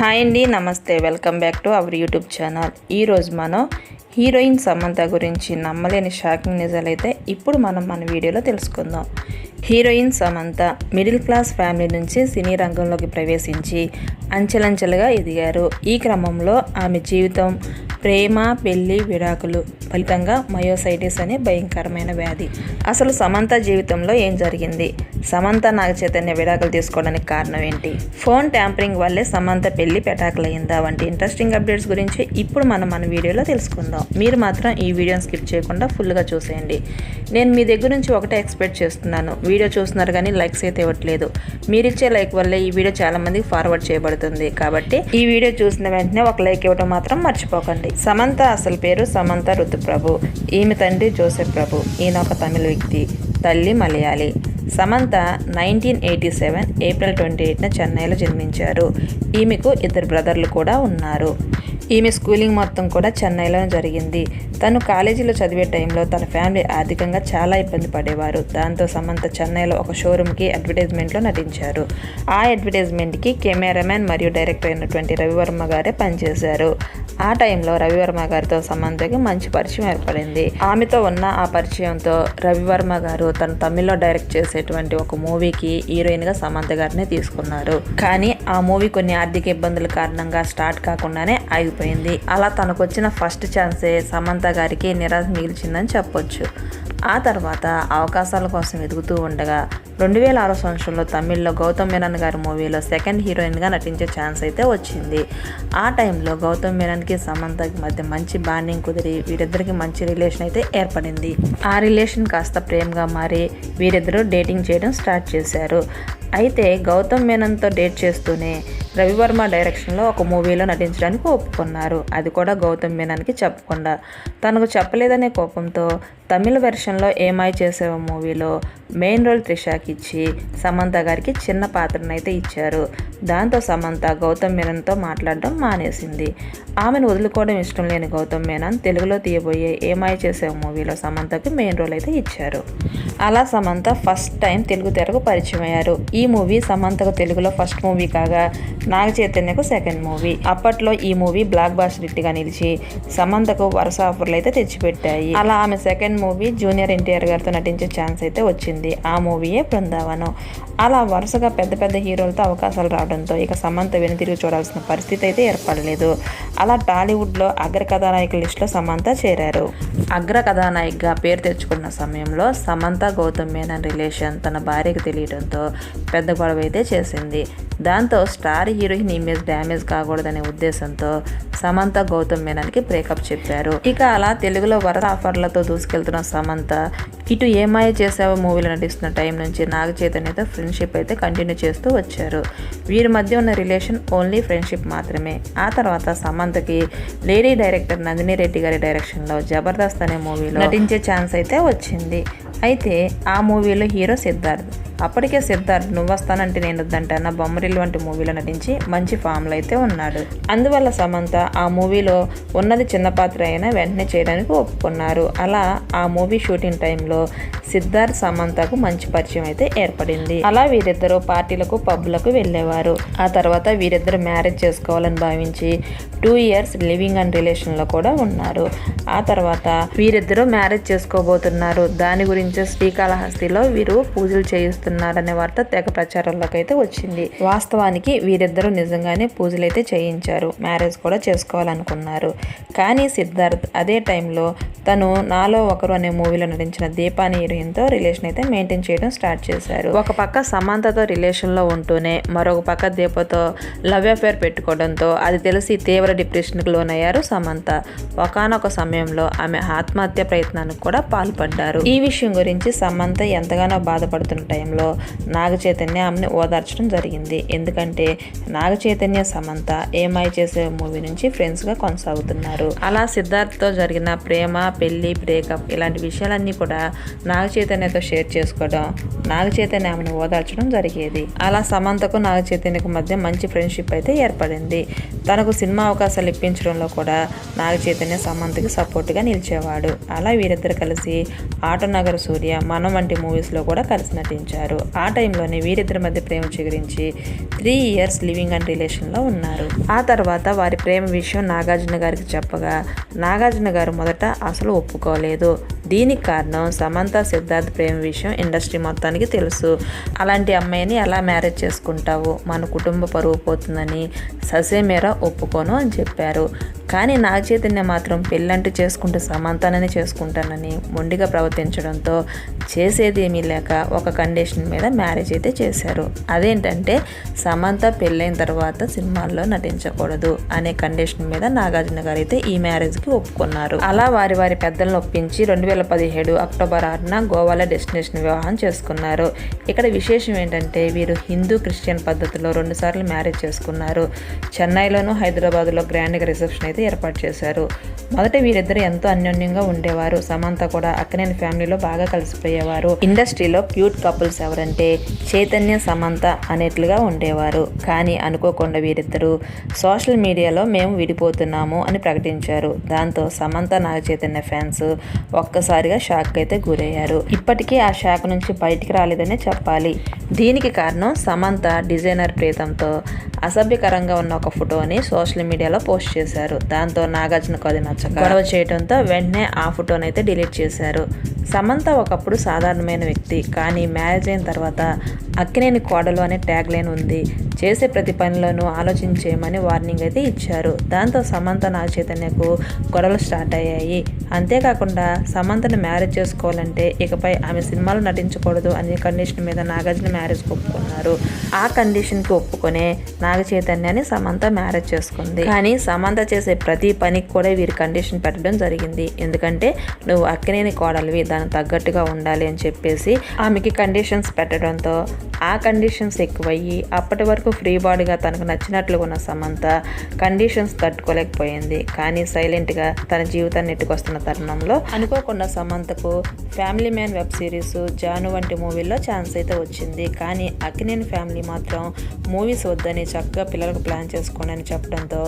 Hi అండి నమస్తే. Welcome back to our YouTube channel. ఈరోజు మనం హీరోయిన్ సమంత గురించి నమ్మలేని షాకింగ్ నిజాలైతే ఇప్పుడు మనం మన వీడియోలో తెలుసుకుందాం. Heroine Samantha middle class family నుంచి సినీ రంగంలోకి ప్రవేశించి అంచెలంచెలుగా ఎదిగారు. ఈ క్రమంలో ఆమె జీవితం ప్రేమ పెళ్ళి విడాకులు ఫలితంగా మయోసైటిస్ అనే భయంకరమైన వ్యాధి. అసలు సమంత జీవితంలో ఏం జరిగింది? సమంత నాగ చైతన్య విడాకులు తీసుకోవడానికి కారణం ఏంటి? ఫోన్ ట్యాంపరింగ్ వల్లే సమంత పెళ్ళి పెటాకులయ్యిందా? వంటి ఇంట్రెస్టింగ్ అప్డేట్స్ గురించి ఇప్పుడు మనం మన వీడియోలో తెలుసుకుందాం. మీరు మాత్రం ఈ వీడియోని స్కిప్ చేయకుండా ఫుల్గా చూసేయండి. నేను మీ దగ్గర నుంచి ఒకటే ఎక్స్పెక్ట్ చేస్తున్నాను. వీడియో చూస్తున్నారు కానీ లైక్స్ అయితే ఇవ్వట్లేదు. మీరిచ్చే లైక్ వల్లే ఈ వీడియో చాలా మందికి ఫార్వర్డ్ చేయబడుతుంది. కాబట్టి ఈ వీడియో చూసిన వెంటనే ఒక లైక్ ఇవ్వడం మాత్రం మర్చిపోకండి. సమంత అసలు పేరు సమంత రుతుప్రభు ఈమె తండ్రి జోసెఫ్ ప్రభు. ఈయన ఒక తమిళ వ్యక్తి. తల్లి Malayali. Samantha nineteen eighty seven April twenty ఎయిట్న చెన్నైలో జన్మించారు. ఈమెకు ఇద్దరు బ్రదర్లు కూడా ఉన్నారు. ఈమె స్కూలింగ్ మొత్తం కూడా చెన్నైలో జరిగింది. తను కాలేజీలో చదివే టైంలో తన ఫ్యామిలీ ఆర్థికంగా చాలా ఇబ్బంది పడేవారు. దాంతో సమంత చెన్నైలో ఒక షోరూమ్కి అడ్వర్టైజ్మెంట్లో నటించారు. ఆ అడ్వర్టైజ్మెంట్కి కెమెరామ్యాన్ మరియు డైరెక్టర్ అయినటువంటి రవివర్మ గారే పనిచేశారు. ఆ టైంలో రవివర్మ గారితో సమంతకి మంచి పరిచయం ఏర్పడింది. ఆమెతో ఉన్న ఆ పరిచయంతో రవివర్మ గారు తను తమిళ్ళో డైరెక్ట్ చేసేటువంటి ఒక మూవీకి హీరోయిన్గా సమంత గారిని తీసుకున్నారు. కానీ ఆ మూవీ కొన్ని ఆర్థిక ఇబ్బందుల కారణంగా స్టార్ట్ కాకుండానే ఆగిపోయింది అలా తనకు వచ్చిన ఫస్ట్ ఛాన్సే సమంత గారికి నిరాశ మిగిల్చిందని చెప్పొచ్చు. ఆ తర్వాత అవకాశాల కోసం ఎదుగుతూ ఉండగా రెండు వేల ఆరో సంవత్సరంలో తమిళ్ళో గౌతమ్ మీనన్ గారి మూవీలో సెకండ్ హీరోయిన్గా నటించే ఛాన్స్ అయితే వచ్చింది. ఆ టైంలో గౌతమ్ మీనన్కి సమంతకి మధ్య మంచి బాండింగ్ కుదిరి వీరిద్దరికి మంచి రిలేషన్ అయితే ఏర్పడింది. ఆ రిలేషన్ కాస్త ప్రేమగా మారి వీరిద్దరూ డేటింగ్ చేయడం స్టార్ట్ చేశారు. అయితే గౌతమ్ మేనన్తో డేట్ చేస్తూనే రవివర్మ డైరెక్షన్లో ఒక మూవీలో నటించడానికి ఒప్పుకున్నారు. అది కూడా గౌతమ్ మేనన్కి చెప్పకుండా. తనకు చెప్పలేదనే కోపంతో తమిళ వెర్షన్లో ఏమాయి చేసేవ మూవీలో మెయిన్ రోల్ త్రిషాకి ఇచ్చి సమంత గారికి చిన్న పాత్రనైతే ఇచ్చారు. దాంతో సమంత గౌతమ్ మేనన్తో మాట్లాడడం మానేసింది. ఆమెను వదులుకోవడం ఇష్టం లేని గౌతమ్ మేనన్ తెలుగులో తీయబోయే ఏమాయి చేసే మూవీలో సమంతకి మెయిన్ రోల్ అయితే ఇచ్చారు. అలా సమంత ఫస్ట్ టైం తెలుగు తెరకు పరిచయం అయ్యారు. ఈ మూవీ సమంతకు తెలుగులో ఫస్ట్ మూవీ కాగా నాగ చైతన్యకు సెకండ్ మూవీ అప్పట్లో ఈ మూవీ బ్లాక్ బాస్టర్ హిట్గా నిలిచి సమంతకు వరుస ఆఫర్లు అయితే తెచ్చిపెట్టాయి. అలా ఆమె సెకండ్ మూవీ జూనియర్ ఎన్టీఆర్ గారితో నటించే ఛాన్స్ అయితే వచ్చింది. ఆ మూవీయే బృందావనం. అలా వరుసగా పెద్ద పెద్ద హీరోలతో అవకాశాలు రావడంతో ఇక సమంత వెనుతిరిగి చూడాల్సిన పరిస్థితి అయితే ఏర్పడలేదు. అలా టాలీవుడ్లో అగ్ర కథానాయకుల లిస్టులో సమంత చేరారు. అగ్ర కథానాయికగా పేరు తెచ్చుకున్న సమయంలో సమంత గౌతమ్ మేనన్ రిలేషన్ తన భార్యకు తెలియడంతో పెద్ద గొడవ అయితే చేసింది. దాంతో స్టార్ హీరోయిన్ ఇమేజ్ డ్యామేజ్ కాకూడదనే ఉద్దేశంతో సమంత గౌతమ్ మేనన్కి బ్రేకప్ చెప్పారు. ఇక అలా తెలుగులో వరద ఆఫర్లతో దూసుకెళ్తున్న సమంత ఇటు ఏమాయ చేసావో మూవీలో నటిస్తున్న టైం నుంచి నాగ చైతన్యతో ఫ్రెండ్షిప్ అయితే కంటిన్యూ చేస్తూ వచ్చారు. వీరి మధ్య ఉన్న రిలేషన్ ఓన్లీ ఫ్రెండ్షిప్ మాత్రమే. ఆ తర్వాత సమంతకి లేడీ డైరెక్టర్ నందిని రెడ్డి గారి డైరెక్షన్లో జబర్దస్త్ అనే మూవీలో నటించే ఛాన్స్ అయితే వచ్చింది. అయితే ఆ మూవీలో హీరో సిద్ధార్థ్. అప్పటికే సిద్ధార్థ్ నువ్వు వస్తానంటే నేను వద్దంటే బొమ్మరిల్ వంటి మూవీలో నటించి మంచి ఫామ్లో అయితే ఉన్నాడు. అందువల్ల సమంత ఆ మూవీలో ఉన్నది చిన్న పాత్ర అయినా వెంటనే చేయడానికి ఒప్పుకున్నారు. అలా ఆ మూవీ షూటింగ్ టైంలో సిద్ధార్థ్ సమంతకు మంచి పరిచయం అయితే ఏర్పడింది. అలా వీరిద్దరూ పార్టీలకు పబ్బులకు వెళ్ళేవారు. ఆ తర్వాత వీరిద్దరు మ్యారేజ్ చేసుకోవాలని భావించి టూ ఇయర్స్ లివింగ్ అండ్ రిలేషన్లో కూడా ఉన్నారు. ఆ తర్వాత వీరిద్దరూ మ్యారేజ్ చేసుకోబోతున్నారు. దాని గురించి శ్రీకాళహస్తిలో వీరు పూజలు చేయిస్తున్నారనే వార్త తెగ ప్రచారంలోకి అయితే వచ్చింది. వాస్తవానికి వీరిద్దరూ నిజంగానే పూజలు అయితే చేయించారు. మ్యారేజ్ కూడా చేసుకోవాలనుకున్నారు. కానీ సిద్ధార్థ్ అదే టైంలో తను నాలో ఒకరు అనే మూవీలో నటించిన దీపాని హీరోయిన్తో రిలేషన్ అయితే మెయింటైన్ చేయడం స్టార్ట్ చేశారు. ఒక పక్క సమంతతో రిలేషన్లో ఉంటూనే మరొక పక్క దీపతో లవ్ అఫేర్ పెట్టుకోవడంతో అది తెలిసి తీవ్ర డిప్రెషన్కి లోనయ్యారు సమంత. ఒకనొక సమయంలో ఆమె ఆత్మహత్య ప్రయత్నానికి కూడా పాల్పడ్డారు. ఈ విషయం గురించి సమంత ఎంతగానో బాధపడుతున్న టైంలో నాగ చైతన్య ఆమెను ఓదార్చడం జరిగింది. ఎందుకంటే నాగ చైతన్య సమంత ఏమై చేసే మూవీ నుంచి ఫ్రెండ్స్గా కొనసాగుతున్నారు. అలా సిద్ధార్థ్తో జరిగిన ప్రేమ పెళ్ళి బ్రేకప్ ఇలాంటి విషయాలన్నీ కూడా నాగ చైతన్యతో షేర్ చేసుకోవడం నాగ చైతన్య ఆమెను ఓదార్చడం జరిగేది. అలా సమంతకు నాగ చైతన్యకు మధ్య మంచి ఫ్రెండ్షిప్ అయితే ఏర్పడింది. తనకు సినిమా అవకాశాలు ఇప్పించడంలో కూడా నాగ చైతన్య సమంతకి సపోర్ట్గా నిలిచేవాడు. అలా వీరిద్దరు కలిసి ఆటోనగర్ సూర్య మనం వంటి మూవీస్లో కూడా కలిసి నటించారు. ఆ టైంలోనే వీరిద్దరి మధ్య ప్రేమ చిగురించి త్రీ ఇయర్స్ లివింగ్ అండ్ రిలేషన్లో ఉన్నారు. ఆ తర్వాత వారి ప్రేమ విషయం నాగార్జున గారికి చెప్పగా నాగార్జున గారు మొదట అసలు ఒప్పుకోలేదు. దీనికి కారణం సమంత సిద్ధార్థ్ ప్రేమ విషయం ఇండస్ట్రీ మొత్తానికి తెలుసు. అలాంటి అమ్మాయిని ఎలా మ్యారేజ్ చేసుకుంటావు? మన కుటుంబ పరువు పోతుందని ససేమేరా ఒప్పుకోను అని చెప్పారు. కానీ నా చైతన్య మాత్రం పెళ్ళంటూ చేసుకుంటూ సమంతనని చేసుకుంటానని మొండిగా ప్రవర్తించడంతో చేసేది ఏమీ లేక ఒక కండిషన్ మీద మ్యారేజ్ అయితే చేశారు. అదేంటంటే సమంత పెళ్ళైన తర్వాత సినిమాల్లో నటించకూడదు అనే కండిషన్ మీద నాగార్జున గారు అయితే ఈ మ్యారేజ్కి ఒప్పుకున్నారు. అలా వారి వారి పెద్దలను ఒప్పించి రెండు వేల పదిహేడు అక్టోబర్ ఆరున గోవాలో డెస్టినేషన్ వివాహం చేసుకున్నారు. ఇక్కడ విశేషం ఏంటంటే వీరు హిందూ క్రిస్టియన్ పద్ధతిలో రెండుసార్లు మ్యారేజ్ చేసుకున్నారు. చెన్నైలోను హైదరాబాద్లో గ్రాండ్గా రిసెప్షన్ అయితే ఏర్పాటు చేశారు. మొదట వీరిద్దరు ఎంతో అన్యోన్యంగా ఉండేవారు. సమంత కూడా అక్కనేని ఫ్యామిలీలో బాగా కలిసిపోయేవారు. ఇండస్ట్రీలో క్యూట్ కపుల్స్ ఎవరంటే చైతన్య సమంత అనేట్లుగా ఉండేవారు. కానీ అనుకోకుండా వీరిద్దరూ సోషల్ మీడియాలో మేము విడిపోతున్నాము అని ప్రకటించారు. దాంతో సమంత నాగ చైతన్య ఫ్యాన్స్ ఒక్కసారిగా షాక్ అయితే గురయ్యారు. ఇప్పటికీ ఆ షాక్ నుంచి బయటికి రాలేదనే చెప్పాలి. దీనికి కారణం సమంత డిజైనర్ ప్రీతంతో అసభ్యకరంగా ఉన్న ఒక ఫోటోని సోషల్ మీడియాలో పోస్ట్ చేశారు. దాంతో నాగార్జునకు అది నచ్చక గొడవ చేయడంతో వెంటనే ఆ ఫోటోని అయితే డిలీట్ చేశారు. సమంత ఒకప్పుడు సాధారణమైన వ్యక్తి కానీ మ్యారేజ్ అయిన తర్వాత అక్కినేని కోడలు అనే ట్యాగ్ లైన్ ఉంది. చేసే ప్రతి పనిలోనూ ఆలోచించేయమని వార్నింగ్ అయితే ఇచ్చారు. దాంతో సమంత నాగ చైతన్యకు గొడవలు స్టార్ట్ అయ్యాయి. అంతేకాకుండా సమంత సమంతను మ్యారేజ్ చేసుకోవాలంటే ఇకపై ఆమె సినిమాలు నటించకూడదు అనే కండిషన్ మీద నాగార్జున మ్యారేజ్ ఒప్పుకున్నారు. ఆ కండిషన్కి ఒప్పుకునే నాగ చైతన్యాన్ని సమంత మ్యారేజ్ చేసుకుంది. కానీ సమంత చేసే ప్రతి పనికి కూడా వీరి కండిషన్ పెట్టడం జరిగింది. ఎందుకంటే నువ్వు అక్కినేని కోడలివి దానికి తగ్గట్టుగా ఉండాలి అని చెప్పేసి ఆమెకి కండిషన్స్ పెట్టడంతో ఆ కండిషన్స్ ఎక్కువయ్యి అప్పటి వరకు ఫ్రీ బాడీగా తనకు నచ్చినట్లుగా ఉన్న సమంత కండిషన్స్ తట్టుకోలేకపోయింది. కానీ సైలెంట్గా తన జీవితాన్ని ఎట్టుకొస్తున్న తరుణంలో అనుకోకుండా సమంతకు family man web series Jaanu వంటి మూవీల్లో ఛాన్స్ అయితే వచ్చింది. కానీ అక్కినేని ఫ్యామిలీ మాత్రం మూవీస్ వద్దని చక్కగా పిల్లలకు ప్లాన్ చేసుకోండి అని చెప్పడంతో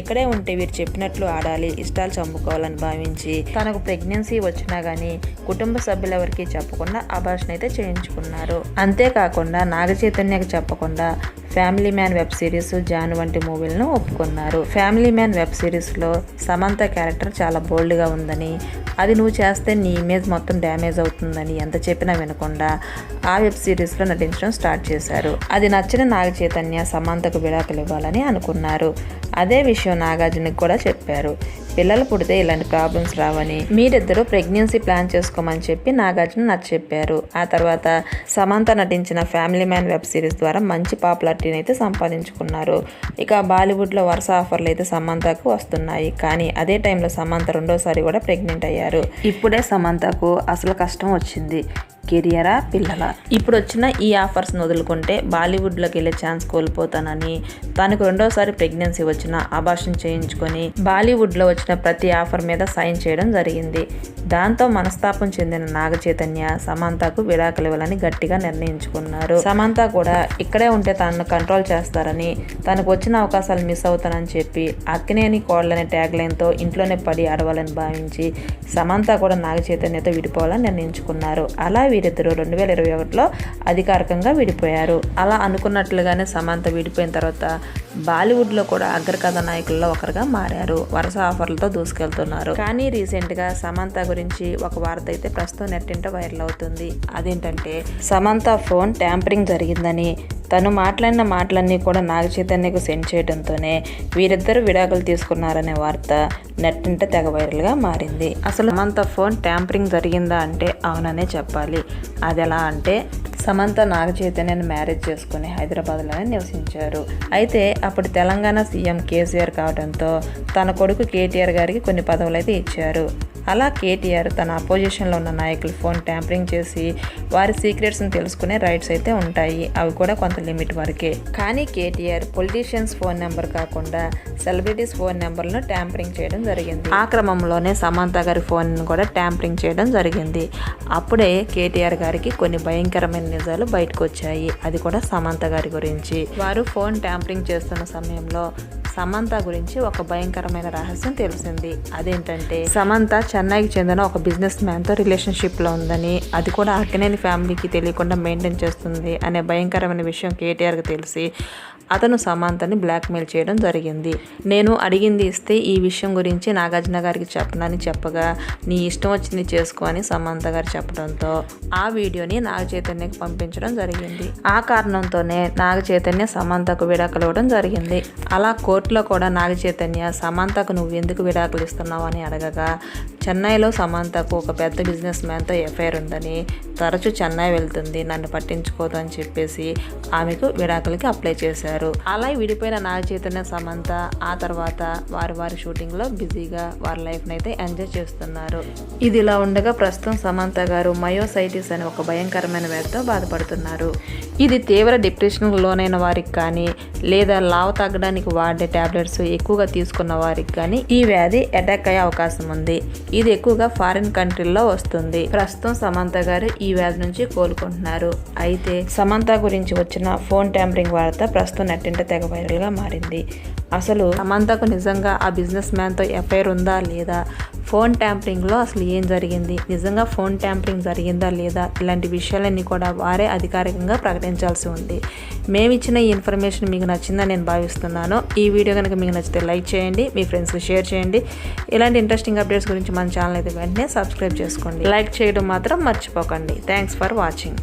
ఇక్కడే ఉంటే వీరు చెప్పినట్లు ఆడాలి ఇష్టాలు చంపుకోవాలని భావించి తనకు ప్రెగ్నెన్సీ వచ్చినా కానీ కుటుంబ సభ్యులెవరికి చెప్పకుండా అభాషణ అయితే చేయించుకున్నారు. అంతేకాకుండా నాగ చైతన్యకు చెప్పకుండా family man web series John వంటి మూవీలను ఒప్పుకున్నారు. ఫ్యామిలీ మ్యాన్ వెబ్ సిరీస్లో సమంత క్యారెక్టర్ చాలా బోల్డ్గా ఉందని అది నువ్వు చేస్తే నీ ఇమేజ్ మొత్తం డ్యామేజ్ అవుతుందని ఎంత చెప్పినా వినకుండా ఆ వెబ్ సిరీస్లో నటించడం స్టార్ట్ చేశారు. అది నచ్చిన నాగ చైతన్య సమంతకు విడాకులు ఇవ్వాలని అనుకున్నారు. అదే విషయం నాగార్జునకు కూడా చెప్పారు. పిల్లలు పుడితే ఇలాంటి ప్రాబ్లమ్స్ రావని మీరిద్దరూ ప్రెగ్నెన్సీ ప్లాన్ చేసుకోమని చెప్పి నాగార్జున నచ్చ చెప్పారు. ఆ తర్వాత సమంత నటించిన ఫ్యామిలీ మ్యాన్ వెబ్ సిరీస్ ద్వారా మంచి పాపులారిటీని అయితే సంపాదించుకున్నారు. ఇక బాలీవుడ్లో వరుస ఆఫర్లు అయితే సమంతకు వస్తున్నాయి. కానీ అదే టైంలో సమంత రెండోసారి కూడా ప్రెగ్నెంట్ అయ్యారు. ఇప్పుడే సమంతకు అసలు కష్టం వచ్చింది. కెరియరా పిల్లల? ఇప్పుడు వచ్చిన ఈ ఆఫర్స్ని వదులుకుంటే బాలీవుడ్లోకి వెళ్ళే ఛాన్స్ కోల్పోతానని తనకు రెండోసారి ప్రెగ్నెన్సీ వచ్చిన అభాషణ చేయించుకొని బాలీవుడ్లో వచ్చిన ప్రతి ఆఫర్ మీద సైన్ చేయడం జరిగింది. దాంతో మనస్తాపం చెందిన నాగచైతన్య సమంతకు విడాకులు ఇవ్వాలని గట్టిగా నిర్ణయించుకున్నారు. సమంత కూడా ఇక్కడే ఉంటే తనను కంట్రోల్ చేస్తారని తనకు వచ్చిన అవకాశాలు మిస్ అవుతానని చెప్పి అక్కినేని కోళ్ళనే ట్యాగ్ లైన్తో ఇంట్లోనే పడి ఆడవాలని భావించి సమంత కూడా నాగచైతన్యతో విడిపోవాలని నిర్ణయించుకున్నారు. అలా వీరిద్దరూ రెండు వేల ఇరవై ఒకటిలో అధికారికంగా విడిపోయారు. అలా అనుకున్నట్లుగానే సమంత విడిపోయిన తర్వాత బాలీవుడ్లో కూడా అగ్రకథ నాయకుల్లో ఒకరుగా మారారు. వరుస ఆఫర్లతో దూసుకెళ్తున్నారు. కానీ రీసెంట్గా సమంత గురించి ఒక వార్త అయితే ప్రస్తుతం నెట్టింట వైరల్ అవుతుంది. అదేంటంటే సమంత ఫోన్ ట్యాంపరింగ్ జరిగిందని తను మాట్లాడిన మాటలన్నీ కూడా నాగ చైతన్యకు సెండ్ చేయడంతోనే వీరిద్దరు విడాకులు తీసుకున్నారనే వార్త నెట్టింట తెగ వైరల్గా మారింది. అసలు సమంత ఫోన్ ట్యాంపరింగ్ జరిగిందా అంటే అవుననే చెప్పాలి. అది ఎలా అంటే సమంత నాగ చైతన్యను మ్యారేజ్ చేసుకుని హైదరాబాద్లోనే నివసించారు. అయితే అప్పుడు తెలంగాణ సీఎం కేసీఆర్ కావడంతో తన కొడుకు కేటీఆర్ గారికి కొన్ని పదవులు అయితే ఇచ్చారు. అలా కేటీఆర్ తన అపోజిషన్లో ఉన్న నాయకులు ఫోన్ ట్యాంపరింగ్ చేసి వారి సీక్రెట్స్ని తెలుసుకునే రైట్స్ అయితే ఉంటాయి. అవి కూడా కొంత లిమిట్ వరకే. కానీ కేటీఆర్ పొలిటీషియన్స్ ఫోన్ నెంబర్ కాకుండా సెలబ్రిటీస్ ఫోన్ నెంబర్లను ట్యాంపరింగ్ చేయడం జరిగింది. ఆ క్రమంలోనే సమంత గారి ఫోన్ కూడా ట్యాంపరింగ్ చేయడం జరిగింది. అప్పుడే కేటీఆర్ గారికి కొన్ని భయంకరమైన నిజాలు బయటకు వచ్చాయి. అది కూడా సమంత గారి గురించి. వారు ఫోన్ ట్యాంపరింగ్ చేస్తున్న సమయంలో సమంత గురించి ఒక భయంకరమైన రహస్యం తెలిసింది. అదేంటంటే సమంత చెన్నైకి చెందిన ఒక బిజినెస్ మ్యాన్తో రిలేషన్షిప్లో ఉందని అది కూడా అక్కినేని ఫ్యామిలీకి తెలియకుండా మెయింటైన్ చేస్తుంది అనే భయంకరమైన విషయం కేటీఆర్కి తెలిసి అతను సమంతని బ్లాక్మెయిల్ చేయడం జరిగింది. నేను అడిగింది ఇస్తే ఈ విషయం గురించి నాగార్జున గారికి చెప్పనని చెప్పగా నీ ఇష్టం వచ్చింది చేసుకో అని సమంత గారు చెప్పడంతో ఆ వీడియోని నాగ చైతన్యకు పంపించడం జరిగింది. ఆ కారణంతోనే నాగ చైతన్య సమంతకు విడాకులు ఇవ్వడం జరిగింది. అలా కోర్టులో కూడా నాగ చైతన్య సమంతకు నువ్వు ఎందుకు విడాకులు ఇస్తున్నావు అని అడగగా చెన్నైలో సమంతకు ఒక పెద్ద బిజినెస్ మ్యాన్తో ఎఫ్ఐఆర్ ఉందని తరచూ చెన్నై వెళ్తుంది నన్ను పట్టించుకోదు అని చెప్పేసి ఆమెకు విడాకులకి అప్లై చేశారు. అలా విడిపోయిన నాగ చైతన్య సమంత ఆ తర్వాత వారి వారి షూటింగ్లో బిజీగా వారి లైఫ్ని అయితే ఎంజాయ్ చేస్తున్నారు. ఇది ఇలా ఉండగా ప్రస్తుతం సమంత గారు మయోసైటిస్ అనే ఒక భయంకరమైన వ్యాధితో బాధపడుతున్నారు. ఇది తీవ్ర డిప్రెషన్కు లోనైన వారికి కానీ లేదా లావు తగ్గడానికి వాడే టాబ్లెట్స్ ఎక్కువగా తీసుకున్న వారికి కానీ ఈ వ్యాధి అటాక్ అయ్యే అవకాశం ఉంది. ఇది ఎక్కువగా ఫారిన్ కంట్రీల్లో వస్తుంది. ప్రస్తుతం సమంత గారు ఈ వ్యాధి నుంచి కోలుకుంటున్నారు. అయితే సమంత గురించి వచ్చిన ఫోన్ ట్యాంపరింగ్ వార్త ప్రస్తుతం నెట్టింట తెగ వైరల్గా మారింది. అసలు సమంతకు నిజంగా ఆ బిజినెస్ మ్యాన్తో ఎఫ్ఐఆర్ ఉందా లేదా? ఫోన్ ట్యాంపరింగ్లో అసలు ఏం జరిగింది? నిజంగా ఫోన్ ట్యాంపరింగ్ జరిగిందా లేదా? ఇలాంటి విషయాలన్నీ కూడా వారే అధికారికంగా ప్రకటించాల్సి ఉంది. మేము ఇచ్చిన ఈ ఇన్ఫర్మేషన్ మీకు నచ్చిందని నేను భావిస్తున్నాను. ఈ వీడియో కనుక మీకు నచ్చితే లైక్ చేయండి మీ ఫ్రెండ్స్కి షేర్ చేయండి. ఇలాంటి ఇంట్రెస్టింగ్ అప్డేట్స్ గురించి మన ఛానల్ అయితే వెంటనే సబ్స్క్రైబ్ చేసుకోండి. లైక్ చేయడం మాత్రం మర్చిపోకండి. Thanks for watching.